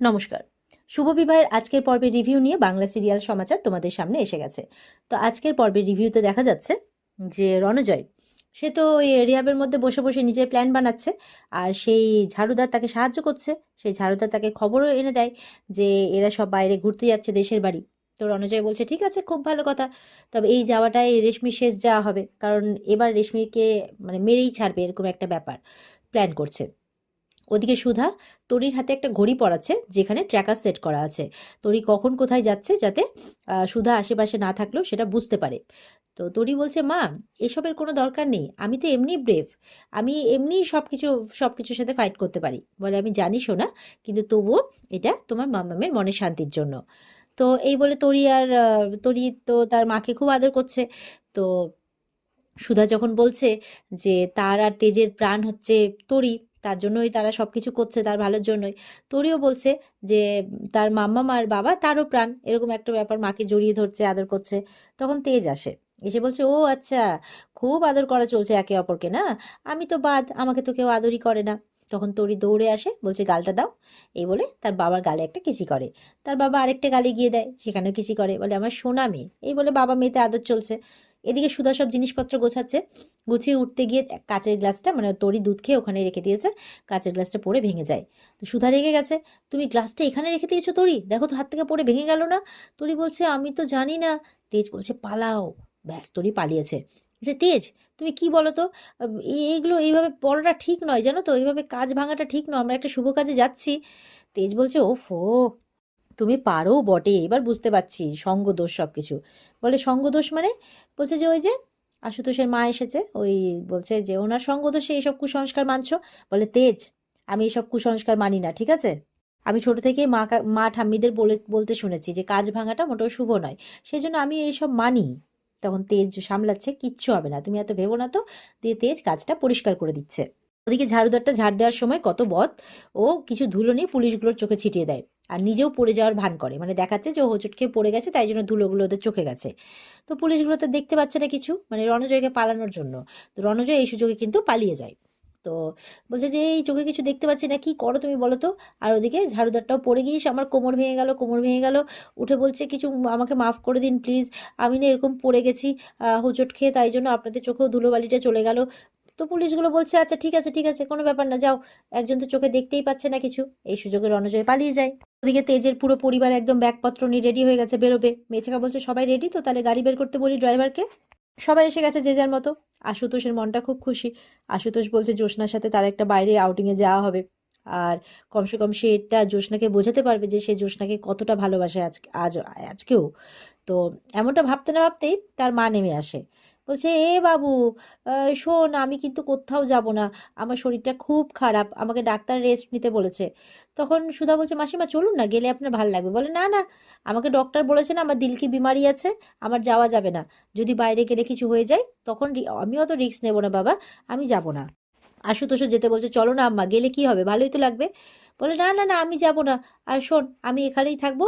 নমস্কার। শুভ বিবাহের আজকের পর্বের রিভিউ নিয়ে বাংলা সিরিয়াল সমাচার তোমাদের সামনে এসে গেছে। তো আজকের পর্বের রিভিউতে দেখা যাচ্ছে যে রণজয়, সে তো ওই রিয়াবের মধ্যে বসে বসে নিজের প্ল্যান বানাচ্ছে আর সেই ঝাড়ুদার তাকে সাহায্য করছে। সেই ঝাড়ুদার তাকে খবরও এনে দেয় যে এরা সব বাইরে ঘুরতে যাচ্ছে দেশের বাড়ি। তো রণজয় বলছে, ঠিক আছে, খুব ভালো কথা। তবে এই যাওয়াটাই রেশমি শেষ যাওয়া হবে। কারণ এবার রেশমিকে মানে মেরেই ছাড়বে এরকম একটা ব্যাপার প্ল্যান করছে। ওদিকে সুধা, তরির হাতে একটা ঘড়ি পড়াচ্ছে যেখানে ট্র্যাকার সেট করা আছে। তরি কখন কোথায় যাচ্ছে যাতে সুধা আশেপাশে না থাকলেও সেটা বুঝতে পারে। তো তরি বলছে, মা, এসবের কোনো দরকার নেই, আমি তো এমনি ব্রেভ আমি এমনি সব কিছু সব কিছুর সাথে ফাইট করতে পারি। বলে, আমি জানি শোনা কিন্তু তবুও এটা তোমার মামামের মনের শান্তির জন্য। তো এই বলে তরি আর তরি তো তার মাকে খুব আদর করছে। তো সুধা যখন বলছে যে, তার আর তেজের প্রাণ হচ্ছে তরি তার জন্যই তারা সব কিছু করছে, তার ভালোর জন্যই। তরিও বলছে যে, তার মাম্মা মার বাবা তারও প্রাণ, এরকম একটা ব্যাপার মাকে জড়িয়ে ধরছে, আদর করছে। তখন তেজ আসে, এসে বলছে, ও আচ্ছা খুব আদর করা চলছে একে অপরকে, না? আমি তো বাদ, আমাকে তো কেউ আদরই করে না। তখন তরি দৌড়ে আসে, বলছে, গালটা দাও। এই বলে তার বাবার গালে একটা কিসি করে। তার বাবা আরেকটা গালে গিয়ে দেয়, সেখানেও কিসি করে। বলে, আমার সোনা মেয়ে। এই বলে বাবা মেয়েতে আদর চলছে। এদিকে সুধা সব জিনিসপত্র গোছাচ্ছে। গুছিয়ে উঠতে গিয়ে কাচের গ্লাসটা মানে তরি দুধ খেয়ে ওখানে রেখে দিয়েছে। কাচের গ্লাসটা পড়ে ভেঙে যায়। তো সুধা রেগে গেছে, তুমি গ্লাসটা এখানে রেখে দিয়েছ তরি? দেখো তো হাত থেকে পড়ে ভেঙে গেল না। তরি বলছে, আমি তো জানি না। তেজ বলছে, পালাও। ব্যাস, তরি পালিয়েছে। যে তেজ, তুমি কি বলো তো? এই- এইগুলো এইভাবে পড়াটা ঠিক নয়, জানো তো? এইভাবে কাজ ভাঙাটা ঠিক নয়। আমরা একটা শুভ কাজে যাচ্ছি। তেজ বলছে ও ফো তুমি পারো বটে। এবার বুঝতে পারছি, সঙ্গদোষ সব কিছু বলে, সঙ্গদোষ মানে? বলছে যে, ওই যে আশুতোষের মা এসেছে, ওই বলছে যে, ওনার সঙ্গদোষে এইসব কুসংস্কার মানছ? বলে, তেজ, আমি এইসব কুসংস্কার মানি না, ঠিক আছে? আমি ছোট থেকে মা মা ঠাম্মিদের বলে, বলতে শুনেছি যে, কাজ ভাঙাটা মোটেও শুভ নয়। সেই জন্য আমি এইসব মানি। তখন তেজ সামলাচ্ছে, কিচ্ছু হবে না, তুমি এত ভেবো না তো? দিয়ে তেজ কাজটা পরিষ্কার করে দিচ্ছে। ওদিকে ঝাড়ুদারটা ঝাড় দেওয়ার সময় কত বদ ও কিছু ধুলো নিয়ে পুলিশগুলোর চোখে ছিটিয়ে দেয়। আর নিজেও পড়ে যাওয়ার ভান করে। মানে দেখাচ্ছে যে হোঁচট খেয়ে পড়ে গেছে, তাই জন্য ধুলোগুলো ওদের চোখে গেছে। তো পুলিশগুলো তো দেখতে পাচ্ছে না কিছু মানে রণজয়কে পালানোর জন্য। তো রণজয় এই সুযোগে কিন্তু পালিয়ে যায়। তো বলছে যে, এই চোখে কিছু দেখতে পাচ্ছি না, কি করো তুমি বলো তো? আর ওদিকে ঝাড়ুদারটাও পড়ে গিয়েস আমার কোমর ভেঙে গেল, কোমর ভেঙে গেল। উঠে বলছে, কিছু আমাকে মাফ করে দিন, প্লিজ। আমি না এরকম পড়ে গেছি হোঁচট খেয়ে, তাই জন্য আপনাদের চোখেও ধুলোবালিটা চলে গেল। তো পুলিশগুলো বলছে আচ্ছা ঠিক আছে ঠিক আছে, কোনো ব্যাপার না, যাও। একজন তো চোখে দেখতেই পাচ্ছে না কিছু। এই সুযোগে রণজয় পালিয়ে যায়। ওদিকে তেজের পুরো পরিবার একদম ব্যাগপত্র নিয়ে রেডি হয়ে গেছে, বেরোবে। মেয়েছেকা বলছে, সবাই রেডি তো? তাহলে গাড়ি বের করতে বলি ড্রাইভারকে সবাই এসে গেছে যে যার মতো। আশুতোষের মনটা খুব খুশি। আশুতোষ বলছে, জ্যোৎস্নার সাথে তার একটা বাইরে আউটিংয়ে যাওয়া হবে। আর কমসে কম সে এটা জ্যোৎস্নাকে বোঝাতে পারবে যে সে জ্যোৎস্নাকে কতটা ভালোবাসে আজ আজ, আজকেও। তো এমনটা ভাবতে না ভাবতেই তার মা নেমে আসে। বলছে, এ বাবু শোন, আমি কিন্তু কোথাও যাব না। আমার শরীরটা খুব খারাপ, আমাকে ডাক্তার রেস্ট নিতে বলেছে। তখন সুধা বলছে, মাসিমা, চলুন না, গেলে আপনার ভালো লাগবে। বলে, না না, আমাকে ডক্টর বলেছে না, আমার দিল কি বিমারি আছে, আমার যাওয়া যাবে না। যদি বাইরে গেলে কিছু হয়ে যায়, তখন আমি অত রিস্ক নেব না, বাবা, আমি যাব না। আশুতোষও যেতে বলছে, চলো না, আম্মা, গেলে কি হবে? ভালোই তো লাগবে। বলে, না না না, আমি যাব না। আর শোন, আমি এখানেই থাকব,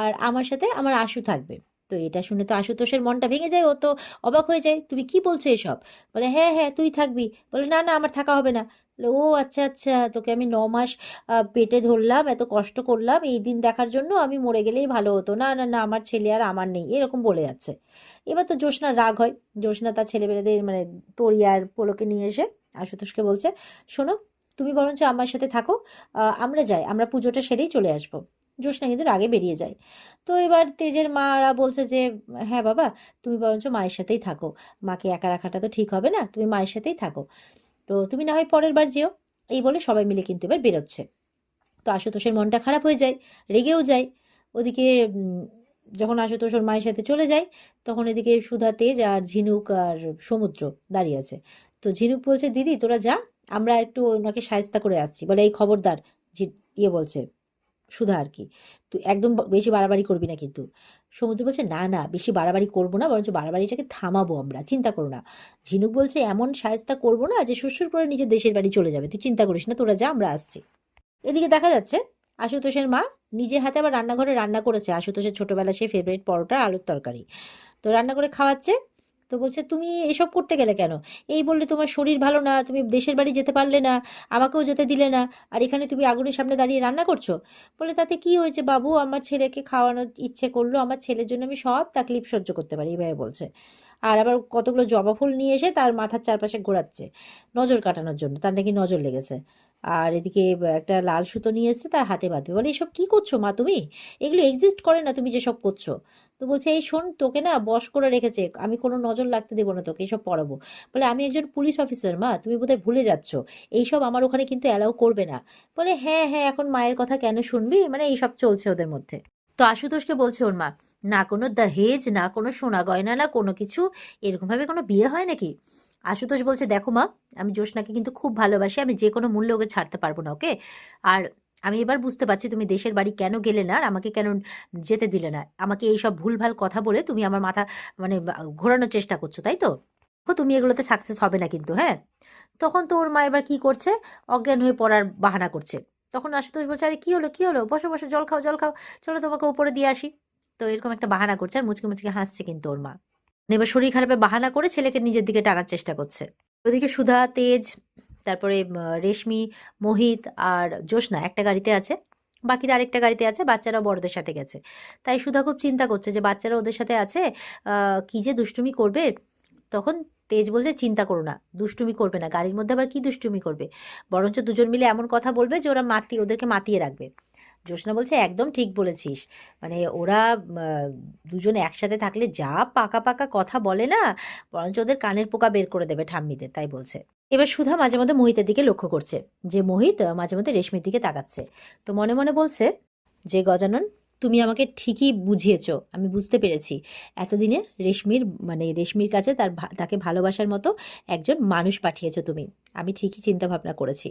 আর আমার সাথে আমার আশু থাকবে। তো এটা শুনে তো আশুতোষের মনটা ভেঙে যায়, ও তো অবাক হয়ে যায়, তুমি কি বলছো এসব? বলে হ্যাঁ হ্যাঁ তুই থাকবি। বলে, না না, আমার থাকা হবে না। বলে, ও আচ্ছা আচ্ছা তোকে আমি ন মাস পেটে ধরলাম, এত কষ্ট করলাম, এই দিন দেখার জন্য আমি মরে গেলেই ভালো হতো। না না না, আমার ছেলে আর আমার নেই, এরকম বলে যাচ্ছে। এবার তো জ্যোৎস্নার রাগ হয়, জ্যোৎস্না তার ছেলেমেয়েদের মানে তরি আর পোলোকে নিয়ে এসে আশুতোষকে বলছে, শোনো, তুমি বরঞ্চ আমার সাথে থাকো আমরা যাই, আমরা পুজোটা সেরেই চলে আসব। জ্যোৎস্না কিন্তু রাগে বেরিয়ে যায়। তো এবার তেজের মারা বলছে যে হ্যাঁ বাবা, তুমি বরঞ্চ মায়ের সাথেই থাকো। মাকে একা রাখাটা তো ঠিক হবে না, তুমি মায়ের সাথেই থাকো। তো তুমি না হয় পরের বার যেও। এই বলে সবাই মিলে কিন্তু এবার বেরোচ্ছে। তো আশুতোষের মনটা খারাপ হয়ে যায়, রেগেও যায়। ওদিকে যখন আশুতোষ ওর মায়ের সাথে চলে যায়, তখন এদিকে সুধা, তেজ আর ঝিনুক আর সমুদ্র দাঁড়িয়ে আছে। তো ঝিনুক বলছে, দিদি, তোরা যা, আমরা একটু ওনাকে সায়স্তা করে আসছি। বলে, এই খবরদার ইয়ে বলছে। সুধা আর কি তুই একদম বেশি বাড়াবাড়ি করবি না কিন্তু। সমুদ্র বলছে, না না, বেশি বাড়াবাড়ি করব না, বরঞ্চ বাড়াবাড়িটাকে থামাবো আমরা। চিন্তা করো না। ঝিনুক বলছে, এমন সায়স্তা করব না যে সুরসুর করে নিজের দেশের বাড়ি চলে যাবে। তুই চিন্তা করিস না, তোরা যা, আমরা আসছি। এদিকে দেখা যাচ্ছে, আশুতোষের মা নিজের হাতে আবার রান্নাঘরে রান্না করেছে। আশুতোষের ছোটবেলা সে ফেভারিট পরোটা আলুর তরকারি। তো রান্না করে খাওয়াচ্ছে। তো বলছে, তুমি এসব করতে গেলে কেন? এই বললে, তোমার শরীর ভালো না, তুমি দেশের বাড়ি যেতে পারলে না, আমাকেও যেতে দিলে না, আর এখানে তুমি আগুনের সামনে দাঁড়িয়ে রান্না করছ? বলে, তাতে কি হয়েছে বাবু? আমার ছেলেকে খাওয়ানোর ইচ্ছে করল, আমার ছেলের জন্য আমি সব তাকলিফ সহ্য করতে পারি। এইভাবে বলছে। আর আবার কতগুলো জবা ফুল নিয়ে এসে তার মাথার চারপাশে ঘোরাচ্ছে, নজর কাটানোর জন্য, তার নাকি নজর লেগেছে। আর এদিকে একটা লাল সুতো নিয়ে এসছে, তার হাতে বাঁধবে। বলে, এসব কি করছ মা তুমি? এগুলো এক্সিস্ট করে না তুমি যেসব করছ? তো বলছে, এই শোন, তোকে না বশ করে রেখেছে, আমি কোনো নজর লাগতে দেবো না তোকে এইসব পড়াবো। বলে, আমি একজন পুলিশ অফিসার মা, তুমি বোধহয় ভুলে যাচ্ছ। এইসব আমার ওখানে কিন্তু অ্যালাউ করবে না। বলে হ্যাঁ হ্যাঁ এখন মায়ের কথা কেন শুনবি? মানে এইসব চলছে ওদের মধ্যে। তো আশুতোষকে বলছে ওর মা, না কোনো দাহেজ, না কোনো সোনা গয়না, না কোনো কিছু, এরকমভাবে কোনো বিয়ে হয় নাকি? আশুতোষ বলছে, দেখো মা, আমি জ্যোৎস্নাকে কিন্তু খুব ভালোবাসি, আমি যে কোনো মূল্যে ওকে ছাড়তে পারব না, ওকে? আর আমি এবার বুঝতে পারছি তুমি দেশের বাড়ি কেন গেলে না, আর আমাকে কেন যেতে দিলে না। আমাকে এইসব ভুলভাল কথা বলে তুমি আমার মাথা মানে ঘোরানোর চেষ্টা করছ, তাই তো? তুমি এগুলোতে সাকসেস হবে না কিন্তু হ্যাঁ? তখন তো ওর মা এবার কি করছে? অজ্ঞান হয়ে পড়ার বাহানা করছে। তখন আশুতোষ বলছে, আরে, কি হলো কি হলো? বসো বসো, জল খাও জল খাও, চলো তোমাকে উপরে দিয়ে আসি। তো এরকম একটা বাহানা করছে আর মুচকে মুচকে হাসছে কিন্তু ওর মা। এবার শরীর খারাপে বাহানা করে ছেলেকে নিজের দিকে টানার চেষ্টা করছে। ওদিকে সুধা, তেজ, তারপরে রেশমি, মোহিত আর জ্যোৎস্না একটা গাড়িতে আছে। বাকিরা আরেকটা গাড়িতে আছে বাচ্চারা বড়দের সাথে গেছে। তাই সুধা খুব চিন্তা করছে যে বাচ্চারা ওদের সাথে আছে কি যে দুষ্টুমি করবে? তখন তেজ বলছে, চিন্তা করো না, দুষ্টুমি করবে না। গাড়ির মধ্যে আবার কি দুষ্টুমি করবে? বরঞ্চ দুজন মিলে এমন কথা বলবে যে ওরা মাতি, ওদেরকে মাতিয়ে রাখবে। জ্যোৎস্না বলছে, একদম ঠিক বলেছিস। মানে ওরা দুজনে একসাথে থাকলে যা পাকা পাকা কথা বলে না, বরঞ্চ ওদের কানের পোকা বের করে দেবে ঠাম্মিদের, তাই বলছে। এবার সুধা মাঝে মধ্যে মোহিতের দিকে লক্ষ্য করছে, যে মোহিত মাঝে মধ্যে রেশমির দিকে তাকাচ্ছে। তো মনে মনে বলছে, যে গজানন, তুমি আমাকে ঠিকই বুঝিয়েছো, আমি বুঝতে পেরেছি। এতদিনে রেশমির মানে রেশমির কাছে তার তাকে ভালোবাসার মতো একজন মানুষ পাঠিয়েছ তুমি। আমি ঠিকই চিন্তা ভাবনা করেছি।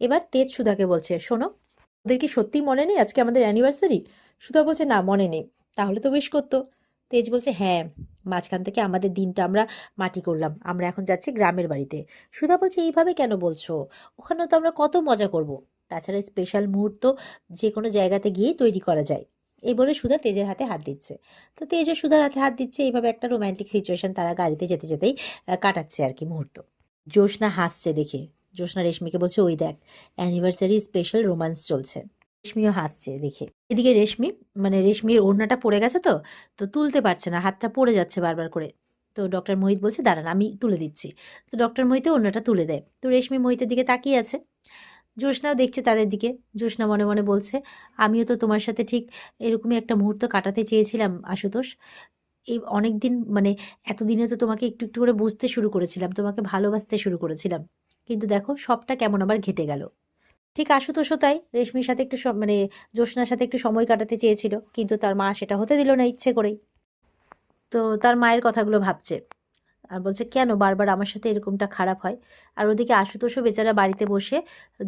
এবার তেজ সুধাকে বলছে, শোনো ওদের কি সত্যি মনে নেই আজকে আমাদের অ্যানিভার্সারি সুধা বলছে, না, মনে নেই। তাহলে তো বেশ করতো। তেজ বলছে হ্যাঁ মাঝখান থেকে আমাদের দিনটা আমরা মাটি করলাম। আমরা এখন যাচ্ছি গ্রামের বাড়িতে। সুধা বলছে, এইভাবে কেন বলছো? ওখানে তো আমরা কত মজা করব। তাছাড়া স্পেশাল মুহূর্ত যে কোনো জায়গাতে গিয়েই তৈরি করা যায়। এই বলে সুধা তেজের হাতে হাত দিচ্ছে। তো তেজও সুধার হাতে হাত দিচ্ছে, এইভাবে একটা রোম্যান্টিক সিচুয়েশন তারা গাড়িতে যেতে যেতেই কাটাচ্ছে আর কি মুহূর্ত। জ্যোৎস্না হাসছে দেখে। জ্যোৎস্না রেশমিকে বলছে, ওই দেখ অ্যানিভার্সারি স্পেশাল রোমান্স চলছে। রেশমিও হাসছে দেখে। এদিকে রেশমি মানে রেশমির ওড়নাটা পড়ে গেছে তো তো তুলতে পারছে না, হাতটা পড়ে যাচ্ছে বারবার করে। তো ডক্টর মোহিত বলছে, দাঁড়ান, আমি তুলে দিচ্ছি। তো ডক্টর মোহিতে ওড়নাটা তুলে দেয়। তো রেশমি মোহিতের দিকে তাকিয়ে আছে। জ্যোৎস্নাও দেখছে তাদের দিকে। জ্যোৎস্না মনে মনে বলছে, আমিও তো তোমার সাথে ঠিক এরকমই একটা মুহূর্ত কাটাতে চেয়েছিলাম, আশুতোষ। এই অনেক দিন মানে এতদিনে তো তোমাকে একটু একটু করে বুঝতে শুরু করেছিলাম, তোমাকে ভালোবাসতে শুরু করেছিলাম। কিন্তু দেখো সবটা কেমন আবার ঘেটে গেল। ঠিক আশুতোষও তাই রেশমির সাথে একটু মানে জ্যোৎস্নার সাথে একটু সময় কাটাতে চেয়েছিল, কিন্তু তার মা সেটা হতে দিল না ইচ্ছে করেই। তো তার মায়ের কথাগুলো ভাবছে আর বলছে, কেন বারবার আমার সাথে এরকমটা খারাপ হয়? আর ওদিকে আশুতোষও বেচারা বাড়িতে বসে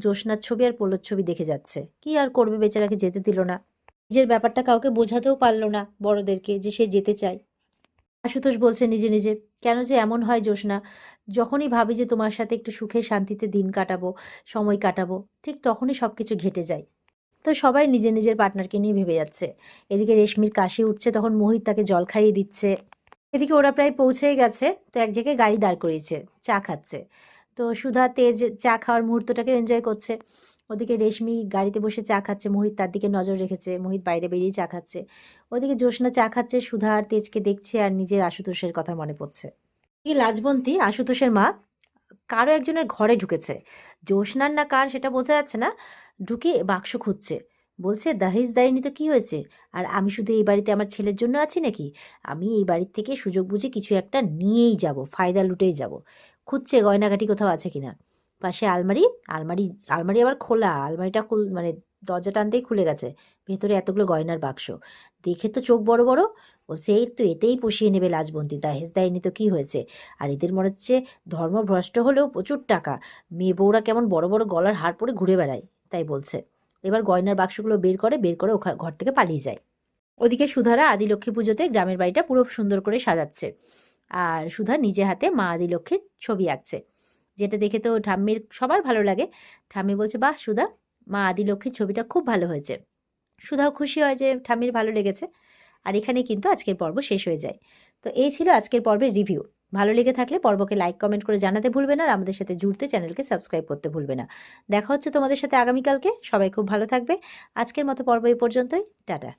জ্যোৎস্নার ছবি আর পোলোর ছবি দেখে যাচ্ছে। কি আর করবে বেচারাকে যেতে দিল না। নিজের ব্যাপারটা কাউকে বোঝাতেও পারল না বড়দেরকে যে সে যেতে চায়। আশুতোষ বলছে নিজে নিজে, কেন যে এমন হয় জ্যোৎস্না? যখনই ভাবি যে তোমার সাথে একটু সুখে শান্তিতে দিন কাটাবো, সময় কাটাবো, ঠিক তখনই সব কিছু ঘেটে যায়। তো সবাই নিজের নিজের পার্টনারকে নিয়ে ভেবে যাচ্ছে। এদিকে রেশমির কাশি উঠছে তখন মোহিত তাকে জল খাইয়ে দিচ্ছে। এদিকে ওরা প্রায় পৌঁছেই গেছে, তো এক জায়গায় গাড়ি দাঁড় করিয়েছে, চা খাচ্ছে। তো সুধা, তেজ চা খাওয়ার মুহূর্তটাকে এনজয় করছে। ওদিকে রেশমি গাড়িতে বসে চা খাচ্ছে, মোহিত তার দিকে নজর রেখেছে, মোহিত বাইরে বেরিয়ে চা খাচ্ছে। ওদিকে জ্যোৎস্না চা খাচ্ছে, সুধা আর তেজকে দেখছে আর নিজের আশুতোষের কথা মনে পড়ছে। লাজবন্তী আশুতোষের মা, কারও একজনের ঘরে ঢুকেছে। জ্যোৎস্নার না কার সেটা বোঝা যাচ্ছে না। ঢুকে বাক্স খুঁজছে। বলছে দাহিজ দাইনি তো কি হয়েছে? আর আমি শুধু এই বাড়িতে আমার ছেলের জন্য আছি নাকি? আমি এই বাড়ির থেকে সুযোগ বুঝে কিছু একটা নিয়েই যাব, ফায়দা লুটেই যাব। খুঁজছে, গয়নাগাটি কোথাও আছে কিনা? পাশে আলমারি আলমারি আলমারি আবার খোলা, আলমারিটা মানে দরজা টানতেই খুলে গেছে। ভেতরে এতগুলো গয়নার বাক্স। দেখে তো চোখ বড় বড়। বলছে, এই তো এতেই পুষিয়ে নেবে লাজবন্তি দাহেজ দেয়নি তো কি হয়েছে? আর এদের মনে হচ্ছে ধর্মভ্রষ্ট হলেও প্রচুর টাকা। মেয়ে বউরা কেমন বড় বড় গলার হার পরে ঘুরে বেড়ায়, তাই বলছে। এবার গয়নার বাক্সগুলো বের করে বের করে ঘর থেকে পালিয়ে যায়। ওদিকে সুধারা আদিলক্ষ্মী পুজোতে গ্রামের বাড়িটা পুরো সুন্দর করে সাজাচ্ছে। আর সুধা নিজে হাতে মা আদিলক্ষ্মীর ছবি আঁকছে। যেটা দেখে তো ঠাম্মির সবার ভালো লাগে। ঠাম্মি বলছে, বাহ সুধা মা আদিলক্ষ্মীর ছবিটা খুব ভালো হয়েছে। সুধাও খুশি হয় যে ঠামির ভালো লেগেছে। আর এখানে কিন্তু আজকের পর্ব শেষ হয়ে যায়। তো এই ছিল আজকের পর্বের রিভিউ। ভালো লেগে থাকলে পর্বকে লাইক, কমেন্ট করে জানাতে ভুলবে না আর আমাদের সাথে জুড়তে চ্যানেলকে সাবস্ক্রাইব করতে ভুলবে না। দেখা হচ্ছে তোমাদের সাথে আগামীকালকে। সবাই খুব ভালো থাকবে। আজকের মতো পর্ব এই পর্যন্তই। টাটা।